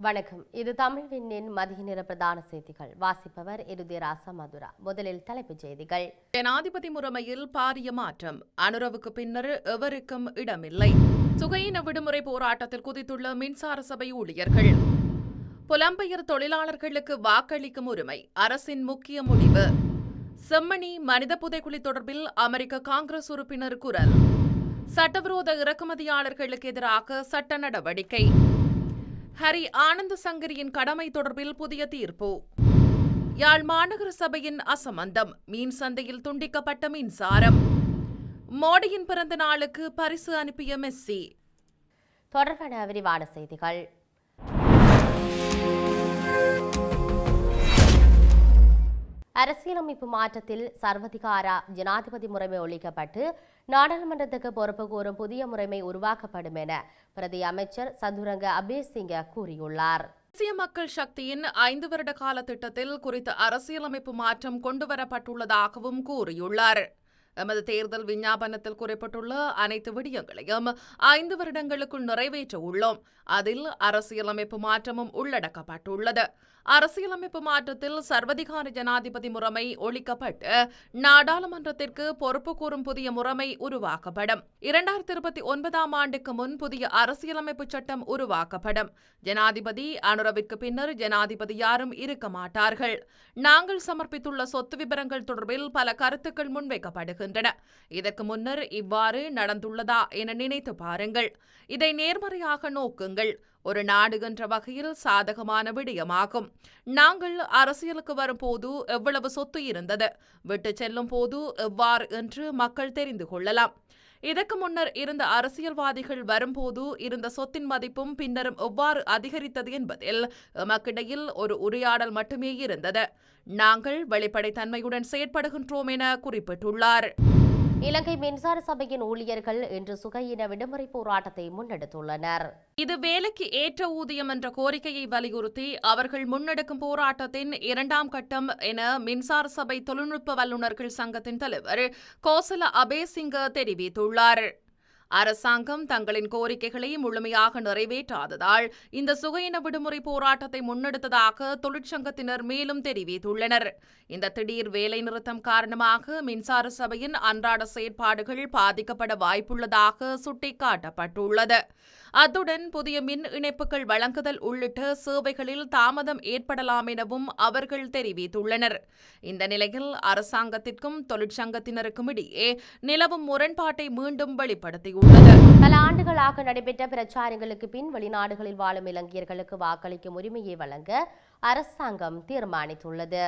வணக்கம். இது தமிழ் விண்ணின் மதிய நிற பிரதான செய்திகள். வாசிப்பவர் இறுதிராசா மதுரா. முதலில் தலைப்புச் செய்திகள். ஜனாதிபதி முறைமையில் பாரிய மாற்றம். அனுரவுக்கு பின்னர் எவருக்கும் இடமில்லை. சுகையின விடுமுறை போராட்டத்தில் குதித்துள்ள மின்சார சபை ஊழியர்கள். புலம்பெயர் தொழிலாளர்களுக்கு வாக்களிக்கும் உரிமை. அரசின் முக்கிய முடிவு. செம்மணி மனித புதைக்குழி தொடர்பில் அமெரிக்க காங்கிரஸ் உறுப்பினர் குரல். சட்டவிரோத இறக்குமதியாளர்களுக்கு எதிராக சட்ட நடவடிக்கை. ஹரி ஆனந்த சங்கரியின் கடமை தொடர்பில் புதிய தீர்ப்பு. யாழ் மாநகர சபையின் அசமந்தம் மீன் சந்தையில் துண்டிக்கப்பட்ட மின்சாரம். மோடியின் பிறந்த நாளுக்கு பரிசு அனுப்பிய மெஸ்ஸி. தொடர்பான விரிவான செய்திகள். அரசியலமைப்பு மாற்றத்தில் சர்வதிகார ஜனாதிபதி முறைமை ஒழிக்கப்பட்டு நாடாளுமன்றத்துக்கு பொறுப்பு கூறும் புதிய முறைமை உருவாக்கப்படும் என பிரதி அமைச்சர் சதுரங்க அபேசிங்க கூறியுள்ளார். தேசிய மக்கள் சக்தியின் ஐந்து வருட கால திட்டத்தில் குறித்த அரசியலமைப்பு மாற்றம் கொண்டுவரப்பட்டுள்ளதாகவும் கூறியுள்ளார். எமது தேர்தல் விஞ்ஞாபனத்தில் குறிப்பிட்டுள்ள அனைத்து விடயங்களையும் ஐந்து வருடங்களுக்குள் நிறைவேற்ற உள்ளோம். அதில் அரசியலமைப்பு மாற்றமும் உள்ளடக்கப்பட்டுள்ளது. அரசியலமைப்பு மாற்றத்தில் சர்வதிகார ஜனாதிபதி முறைமை ஒழிக்கப்பட்டு நாடாளுமன்றத்திற்கு பொறுப்பு கூறும் புதிய முறைமை உருவாக்கப்படும். இரண்டாயிரத்தி இருபத்தி ஒன்பதாம் ஆண்டுக்கு முன் புதிய அரசியலமைப்பு சட்டம் உருவாக்கப்படும். ஜனாதிபதி அனுரவிற்கு பின்னர் ஜனாதிபதி யாரும் இருக்க மாட்டார்கள். நாங்கள் சமர்ப்பித்துள்ள சொத்து விவரங்கள் தொடர்பில் பல கருத்துக்கள் முன்வைக்கப்படுகின்றன. இதற்கு முன்னர் இவ்வாறு நடந்துள்ளதா என நினைத்து பாருங்கள். இதை நேர்மறையாக நோக்குங்கள். ஒரு நாடு என்ற வகையில் சாதகமான விடயமாகும். நாங்கள் அரசியலுக்கு வரும்போது எவ்வளவு சொத்து இருந்தது? விட்டு செல்லும் போது எவ்வாறு என்று மக்கள் தெரிந்து கொள்ளலாம். இதற்கு முன்னர் இருந்த அரசியல்வாதிகள் வரும்போது இருந்த சொத்தின் மதிப்பும் பின்னரும் எவ்வாறு அதிகரித்தது என்பதில் எமக்கிடையில் ஒரு உரையாடல் மட்டுமே இருந்தது. நாங்கள் வெளிப்படைத்தன்மையுடன் செயற்படுகின்றோம் என குறிப்பிட்டுள்ளார். இலங்கை மின்சார சபையின் ஊழியர்கள் இன்று சுகையின விடுமுறை போராட்டத்தை முன்னெடுத்துள்ளனர். இது வேலைக்கு ஏற்ற ஊதியம் என்ற கோரிக்கையை வலியுறுத்தி அவர்கள் முன்னெடுக்கும் போராட்டத்தின் இரண்டாம் கட்டம் என மின்சார சபை தொழில்நுட்ப வல்லுநர்கள் சங்கத்தின் தலைவர் கோசல அபேசிங்க தெரிவித்துள்ளார். அரசாங்கம் தங்களின் கோரிக்கைகளை முழுமையாக நிறைவேற்றாததால் இந்த சுகையின விடுமுறை போராட்டத்தை முன்னெடுத்ததாக தொழிற்சங்கத்தினர் மேலும் தெரிவித்துள்ளனர். இந்த திடீர் வேலைநிறுத்தம் காரணமாக மின்சார சபையின் அன்றாட செயற்பாடுகள் பாதிக்கப்பட வாய்ப்புள்ளதாக சுட்டிக்காட்டப்பட்டுள்ளது. அத்துடன் புதிய மின் இணைப்புகள் வழங்குதல் உள்ளிட்ட சேவைகளில் தாமதம் ஏற்படலாம் எனவும் அவர்கள் தெரிவித்துள்ளனர். இந்த நிலையில் அரசாங்கத்திற்கும் தொழிற்சங்கத்தினருக்கும் இடையே நிலவும் முரண்பாட்டை மீண்டும் வெளிப்படுத்தியுள்ளது பல ஆண்டுகளாக நடைபெற்ற பிரச்சாரங்களுக்கு பின் வெளிநாடுகளில் வாழும் இலங்கையர்களுக்கு வாக்களிக்கும் உரிமையை வழங்க அரசாங்கம் தீர்மானித்துள்ளது.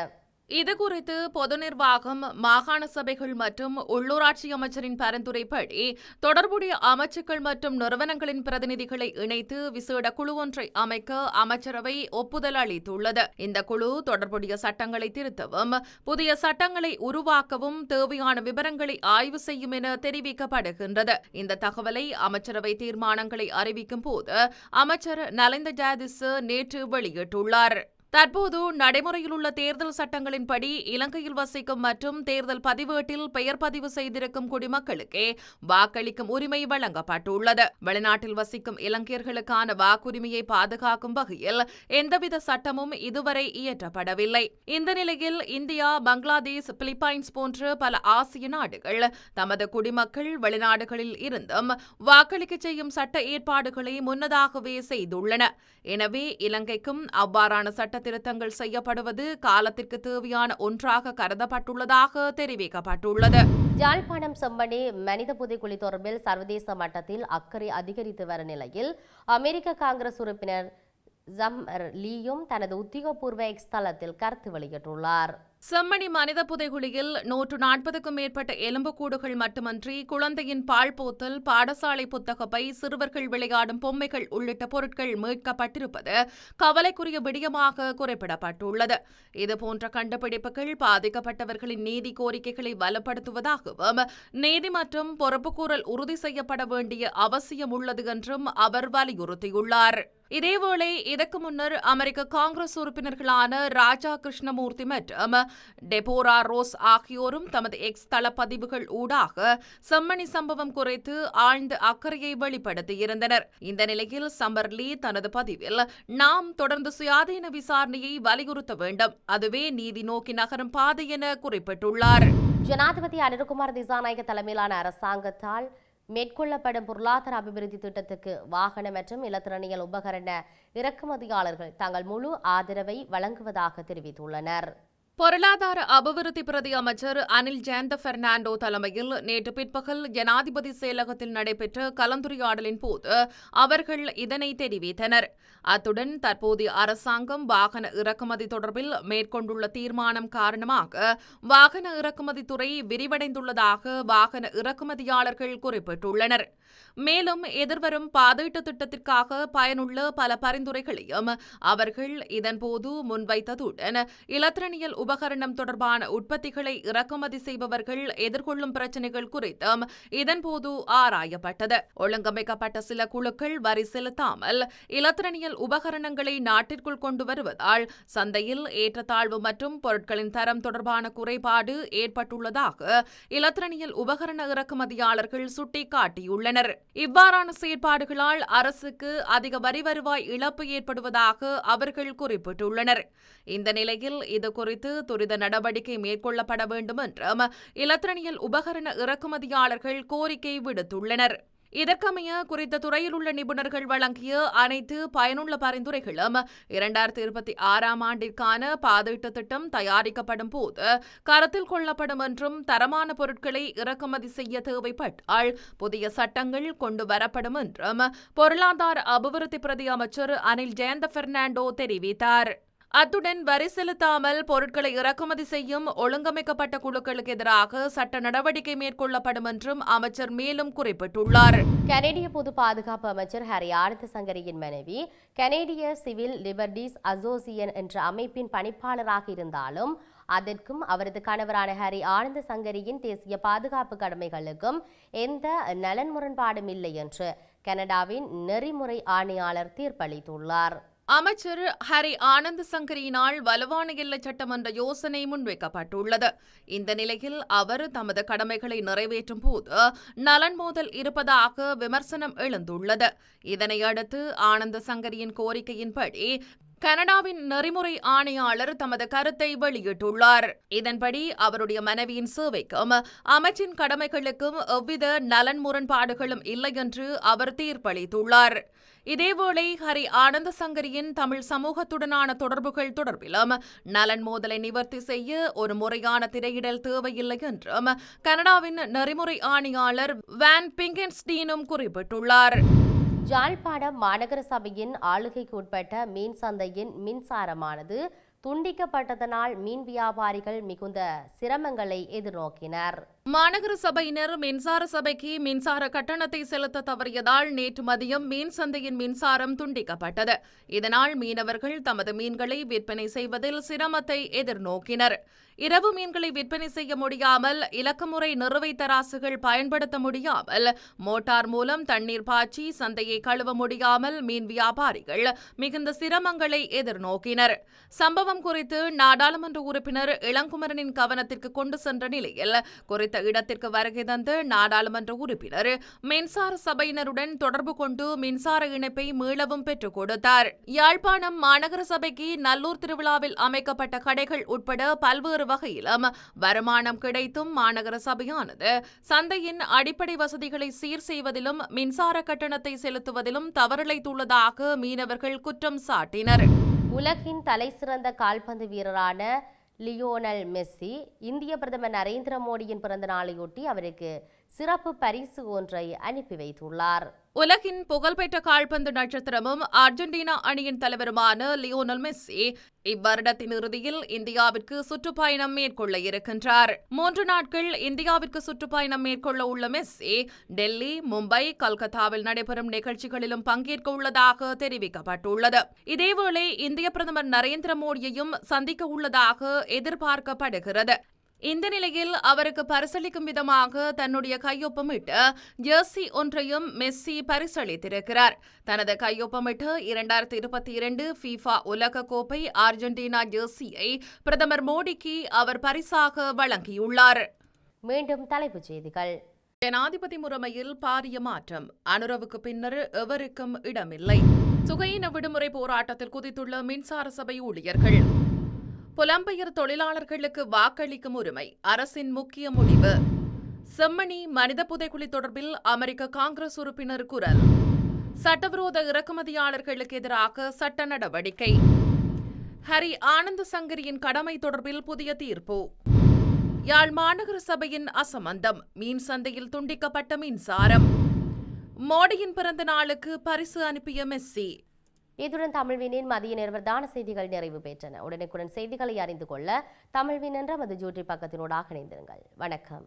இதுகுறித்து பொது நிர்வாகம் மாகாண சபைகள் மற்றும் உள்ளூராட்சி அமைச்சரின் பரிந்துரைப்படி தொடர்புடைய அமைச்சுக்கள் மற்றும் நிறுவனங்களின் பிரதிநிதிகளை இணைத்து விசேட குழு ஒன்றை அமைக்க அமைச்சரவை ஒப்புதல் அளித்துள்ளது. இந்த குழு தொடர்புடைய சட்டங்களை திருத்தவும் புதிய சட்டங்களை உருவாக்கவும் தேவையான விவரங்களை ஆய்வு செய்யும் என தெரிவிக்கப்படுகின்றது. இந்த தகவலை அமைச்சரவை தீர்மானங்களை அறிவிக்கும் போது அமைச்சர் நலிந்த ஜாதிஸ் நேற்று வெளியிட்டுள்ளார். தற்போது நடைமுறையில் உள்ள தேர்தல் சட்டங்களின்படி இலங்கையில் வசிக்கும் மற்றும் தேர்தல் பதிவேட்டில் பெயர் பதிவு செய்திருக்கும் குடிமக்களுக்கே வாக்களிக்கும் உரிமை வழங்கப்பட்டுள்ளது. வெளிநாட்டில் வசிக்கும் இலங்கையர்களுக்கான வாக்குரிமையை பாதுகாக்கும் வகையில் எந்தவித சட்டமும் இதுவரை இயற்றப்படவில்லை. இந்த நிலையில் இந்தியா பங்களாதேஷ் பிலிப்பைன்ஸ் போன்ற பல ஆசிய நாடுகள் தமது குடிமக்கள் வெளிநாடுகளில் இருந்தும் வாக்களிக்க செய்யும் சட்ட ஏற்பாடுகளை முன்னதாகவே செய்துள்ளன. எனவே இலங்கைக்கும் அவ்வாறான சட்ட திருத்தங்கள் செய்யப்படுவது காலத்திற்கு தேவையான ஒன்றாக கருதப்பட்டுள்ளதாக தெரிவிக்கப்பட்டுள்ளது. யாழ்ப்பாணம் செம்மணி மனித புதைக்குழி தொடர்பில் சர்வதேச மட்டத்தில் அக்கறை அதிகரித்து வரும் நிலையில் அமெரிக்க காங்கிரஸ் உறுப்பினர் ஜம்மர் லீயும் தனது உத்தியோகபூர்வ எக்ஸ் தளத்தில் கருத்து வெளியிட்டுள்ளார். செம்மணி மனித புதைகுழியில் நூற்று நாற்பதுக்கும் மேற்பட்ட எலும்புக்கூடுகள் மட்டுமன்றி குழந்தையின் பால் போத்தல் பாடசாலை புத்தகப்பை சிறுவர்கள் விளையாடும் பொம்மைகள் உள்ளிட்ட பொருட்கள் மீட்கப்பட்டிருப்பது கவலைக்குரிய விடயமாக குறிப்பிடப்பட்டுள்ளது. இதுபோன்ற கண்டுபிடிப்புகள் பாதிக்கப்பட்டவர்களின் நீதி கோரிக்கைகளை வலுப்படுத்துவதாகவும் நீதி மற்றும் பொறுப்புக்கூறல் உறுதி செய்யப்பட வேண்டிய அவசியம் உள்ளது என்றும் அவர் வலியுறுத்தியுள்ளார். இதேவேளை இதற்கு முன்னர் அமெரிக்க காங்கிரஸ் உறுப்பினர்களான ராஜா கிருஷ்ணமூர்த்தி மற்றும் டெபோரா ரோஸ் ஆகியோரும் தமது எக்ஸ் தளப்பதிவுகள் ஊடாக செம்மணி சம்பவம் குறித்து ஆழ்ந்த அக்கறையை வெளிப்படுத்தியிருந்தனர். இந்த நிலையில் சம்பர்லி தனது பதிவில் நாம் தொடர்ந்து சுயாதீன விசாரணையை வலியுறுத்த வேண்டும். அதுவே நீதி நோக்கி நகரும் பாதை என குறிப்பிட்டுள்ளார். ஜனாதிபதி அனிருகுமார் திசாநாயக தலைமையிலான அரசாங்கத்தால் மேற்கொள்ளப்படும் பொருளாதார அபிவிருத்தி திட்டத்துக்கு வாகன மற்றும் இலத்திரனியல் உபகரண இறக்குமதியாளர்கள் தங்கள் முழு ஆதரவை வழங்குவதாக தெரிவித்துள்ளனர். பொருளாதார அபிவிருத்தி பிரதி அமைச்சர் அனில் ஜெயந்த பெர்னாண்டோ தலைமையில் நேற்று பிற்பகல் ஜனாதிபதி செயலகத்தில் நடைபெற்ற கலந்துரையாடலின் போது அவர்கள் இதனை தெரிவித்தனர். அத்துடன் தற்போதைய அரசாங்கம் வாகன இறக்குமதி தொடர்பில் மேற்கொண்டுள்ள தீர்மானம் காரணமாக வாகன இறக்குமதி துறை விரிவடைந்துள்ளதாக வாகன இறக்குமதியாளர்கள் குறிப்பிட்டுள்ளனர். மேலும் எதிர்வரும் பாதீட்டு திட்டத்திற்காக பயனுள்ள பல பரிந்துரைகளையும் அவர்கள் இதன்போது முன்வைத்ததுடன் இலத்திரனியல் உபகரணம் தொடர்பான உற்பத்திகளை இறக்குமதி செய்பவர்கள் எதிர்கொள்ளும் பிரச்சினைகள் குறித்தும் இதன்போது ஆராயப்பட்டது. ஒழுங்கமைக்கப்பட்ட சில குழுக்கள் வரி செலுத்தாமல் இலத்திரனியல் உபகரணங்களை நாட்டிற்குள் கொண்டு வருவதால் சந்தையில் ஏற்றத்தாழ்வு மற்றும் பொருட்களின் தரம் தொடர்பான குறைபாடு ஏற்பட்டுள்ளதாக இலத்திரனியல் உபகரண இறக்குமதியாளர்கள் சுட்டிக்காட்டியுள்ளனர். இவ்வாறான செயற்பாடுகளால் அரசுக்கு அதிக வரி வருவாய் இழப்பு ஏற்படுவதாக அவர்கள் குறிப்பிட்டுள்ளனர். இந்த நிலையில் இது குறித்து துரித நடவடிக்கை மேற்கொள்ளப்பட வேண்டும் என்றும் இலத்திரனியல் உபகரண இறக்குமதியாளர்கள் கோரிக்கை விடுத்துள்ளனர். இதற்கமைய குறித்த துறையில் உள்ள நிபுணர்கள் வழங்கிய அனைத்து பயனுள்ள பரிந்துரைகளும் இரண்டாயிரத்தி இருபத்தி ஆறாம் ஆண்டிற்கான பாதீட்டு திட்டம் தயாரிக்கப்படும் போது கருத்தில் கொள்ளப்படும் என்றும் தரமான பொருட்களை இறக்குமதி செய்ய தேவைப்பட்டால் புதிய சட்டங்கள் கொண்டு வரப்படும் என்றும் பொருளாதார அபிவிருத்தி பிரதி அமைச்சர் அனில் ஜெயந்த பெர்னாண்டோ தெரிவித்தார். அத்துடன் வரி செலுத்தாமல் பொருட்களை இறக்குமதி செய்யும் ஒழுங்கமைக்கப்பட்ட குழுக்களுக்கு எதிராக சட்ட நடவடிக்கை மேற்கொள்ளப்படும் என்றும் அமைச்சர் மேலும் குறிப்பிட்டுள்ளார். கனேடிய பொது பாதுகாப்பு அமைச்சர் ஹரி ஆனந்த சங்கரியின் மனைவி கனேடிய சிவில் லிபர்டீஸ் அசோசியன் என்ற அமைப்பின் பணிப்பாளராக இருந்தாலும் அதற்கும் அவரது கணவரான ஹரி ஆனந்த சங்கரியின் தேசிய பாதுகாப்பு கடமைகளுக்கும் எந்த நலன் முரண்பாடும் இல்லை என்று கனடாவின் நெறிமுறை ஆணையாளர் தீர்ப்பளித்துள்ளார். அமைச்சர் ஹரி ஆனந்த் சங்கரியினால் வலுவான எல்லை சட்டம் என்ற யோசனை முன்வைக்கப்பட்டுள்ளது. இந்த நிலையில் அவர் தமது கடமைகளை நிறைவேற்றும் போது நலன் மோதல் இருப்பதாக விமர்சனம் எழுந்துள்ளது. இதனையடுத்து ஆனந்த சங்கரியின் கோரிக்கையின்படி கனடாவின் நெறிமுறை ஆணையாளர் தமது கருத்தை வெளியிட்டுள்ளார். இதன்படி அவருடைய மனைவியின் சேவைக்கும் அமைச்சின் கடமைகளுக்கும் எவ்வித நலன் முரண்பாடுகளும் இல்லை என்று அவர் தீர்ப்பளித்துள்ளார். இதேவேளை ஹரி ஆனந்த சங்கரியின் தமிழ் சமூகத்துடனான தொடர்புகள் தொடர்பிலும் நலன் மோதலை நிவர்த்தி செய்ய ஒரு முறையான திரையிடல் தேவையில்லை என்றும் கனடாவின் நெறிமுறை ஆணையாளர் வேன் பிங்கென்ஸ்டீனும் குறிப்பிட்டுள்ளார். ஜாழ்ப்பாணம் மாநகர சபையின் ஆளுகைக்கு உட்பட்ட மீன் சந்தையின் மின்சாரமானது துண்டிக்கப்பட்டதனால் மீன் வியாபாரிகள் மிகுந்த சிரமங்களை எதிர்நோக்கினர். மாநகர சபையினர் மின்சார சபைக்கு மின்சார கட்டணத்தை செலுத்த தவறியதால் நேற்று மதியம் மீன் சந்தையின் மின்சாரம் துண்டிக்கப்பட்டது. இதனால் மீனவர்கள் தமது மீன்களை விற்பனை செய்வதில் சிரமத்தை எதிர்நோக்கினர். இரவு மீன்களை விற்பனை செய்ய முடியாமல் இலக்கமுறை நிறுவை தராசுகள் பயன்படுத்த முடியாமல் மோட்டார் மூலம் தண்ணீர் பாய்ச்சி சந்தையை கழுவ முடியாமல் மீன் வியாபாரிகள் மிகுந்த சிரமங்களை எதிர்நோக்கினர். சம்பவம் குறித்து நாடாளுமன்ற உறுப்பினர் இளங்குமரனின் கவனத்திற்கு கொண்டு சென்ற நிலையில் குறித்த இடத்திற்கு வருகை தந்த நாடாளுமன்ற உறுப்பினர். மின்சார சபையினருடன் தொடர்பு கொண்டு மின்சார இணைப்பை மீளவும் பெற்றுக் கொடுத்தார். யாழ்ப்பாணம் மாநகர சபைக்கு நல்லூர் திருவிழாவில் அமைக்கப்பட்ட கடைகள் உட்பட பல்வேறு வகையிலும் வருமானம் கிடைத்தும் மாநகர சபையானது. சந்தையின் அடிப்படை வசதிகளை சீர் செய்வதிலும் மின்சார கட்டணத்தை செலுத்துவதிலும் தவறிழைத்துள்ளதாக மீனவர்கள் குற்றம் சாட்டினர். உலகின் தலைசிறந்த கால்பந்து வீரரான லியோனல் மெஸ்ஸி இந்திய பிரதமர் நரேந்திர மோடியின் பிறந்த நாளையொட்டி அவருக்கு சிறப்பு பரிசு ஒன்றை அனுப்பி வைத்துள்ளார். உலகின் புகழ்பெற்ற கால்பந்து நட்சத்திரமும் அர்ஜென்டினா அணியின் தலைவருமான லியோனல் மெஸ்ஸி இவ்வருடத்தின் இறுதியில் இந்தியாவிற்கு சுற்றுப்பயணம் மேற்கொள்ள இருக்கின்றார். மூன்று நாட்கள் இந்தியாவிற்கு சுற்றுப்பயணம் மேற்கொள்ள உள்ள மெஸ்ஸி டெல்லி மும்பை கல்கத்தாவில் நடைபெறும் நிகழ்ச்சிகளிலும் பங்கேற்க உள்ளதாக தெரிவிக்கப்பட்டுள்ளது. இதேவேளை இந்திய பிரதமர் நரேந்திர மோடியையும் சந்திக்க உள்ளதாக எதிர்பார்க்கப்படுகிறது. இந்த நிலையில் அவருக்கு பரிசளிக்கும் விதமாக தன்னுடைய கையொப்பமிட்டு ஜெர்சி ஒன்றையும் மெஸ்ஸி பரிசளித்திருக்கிறார். தனது கையொப்பமிட்டு இரண்டாயிரத்தி இருபத்தி இரண்டு ஃபீஃபா உலக கோப்பை அர்ஜென்டினா ஜெர்சியை பிரதமர் மோடிக்கு அவர் பரிசாக வழங்கியுள்ளார். மீண்டும் தலைப்புச் செய்திகள். ஜனாதிபதி முறைமையில் பாரிய மாற்றம். அனுரவுக்கு பின்னர் எவருக்கும் இடமில்லை. சுகையின விடுமுறை போராட்டத்தில் குதித்துள்ள மின்சார சபை ஊழியர்கள். புலம்பெயர் தொழிலாளர்களுக்கு வாக்களிக்கும் உரிமை அரசின் முக்கிய முடிவு. செம்மணி மனித புதைக்குழி தொடர்பில் அமெரிக்க காங்கிரஸ் உறுப்பினர் குரல். சட்டவிரோத இறக்குமதியாளர்களுக்கு எதிராக சட்ட நடவடிக்கை. ஹரி ஆனந்த சங்கரியின் கடமை தொடர்பில் புதிய தீர்ப்பு. யாழ் மாநகர சபையின் அசமந்தம் மீன் சந்தையில் துண்டிக்கப்பட்ட மின்சாரம். மோடியின் பிறந்த நாளுக்கு பரிசு அனுப்பிய மெஸ்ஸி. இத்துடன் தமிழ்வினின் மதிய நிர்வதான செய்திகள் நிறைவு பெற்றன. உடனுக்குடன் செய்திகளை அறிந்து கொள்ள தமிழ்வின் என்ற மது ஜூட்டி பக்கத்தினூடாக இணைந்திருங்கள். வணக்கம்.